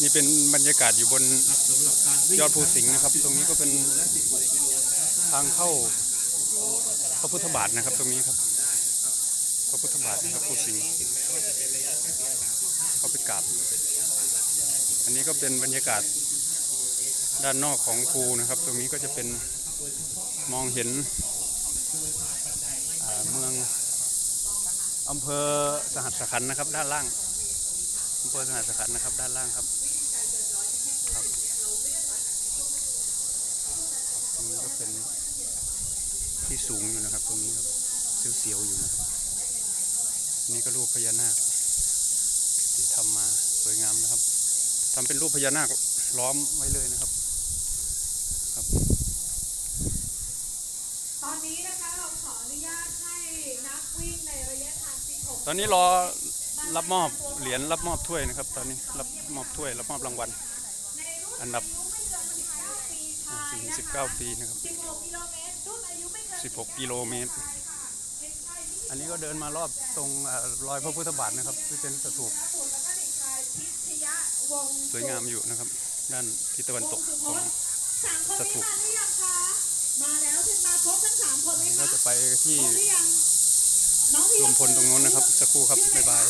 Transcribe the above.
นี่เป็นบรรยากาศอยู่บนยอดภูสิงห์นะครับ ตรงนี้ก็เป็นทางเข้าพระพุทธบาทนะครับ ตรงนี้ครับ พระพุทธบาทนะครับภูสิงห์เข้าไปกราบ อันนี้ก็เป็นบรรยากาศด้านนอกของภูนะครับ ตรงนี้ก็จะเป็นมองเห็นเมืองอำเภอสหัสขันนะครับ ด้านล่าง อำเภอสหัสขันธ์นะครับ ด้านล่างครับครับตรงนี้ก็เป็นที่สูงอยู่นะครับ ตรงนี้ครับเสียวๆอยู่นะครับอันนี่ก็รูปพญานาค ที่ทำมาสวยงามนะครับทำเป็นรูปพญานาคล้อมไว้เลยนะครับครับ ตอนนี้นะคะเราขออนุญาตให้นักวิ่งในระยะทาง16ตอนนี้รอ รับมอบเหรียญรับมอบถ้วยนะครับ ตอนนี้รับมอบถ้วยรับมอบรางวัล อันดับอายุไม่เกิน19ปีชายนะคะ49 ปีนะครับ 16 กิโลเมตรรุ่นอายุไม่เกิน16กิโลเมตรชายค่ะเป็นชายที่อันนี้ก็เดินมารอบตรงอ่อรอยพระพุทธบาทนะครับที่เป็นสถูปสวยงามอยู่นะครับ ด้านทิศตะวันตกของสถูปมาแล้วเช่นมาครบทั้งสามคนไหมคะก็จะไปที่รวมพลตรงนู้นนะครับสักครู่ครับ บ๊ายบาย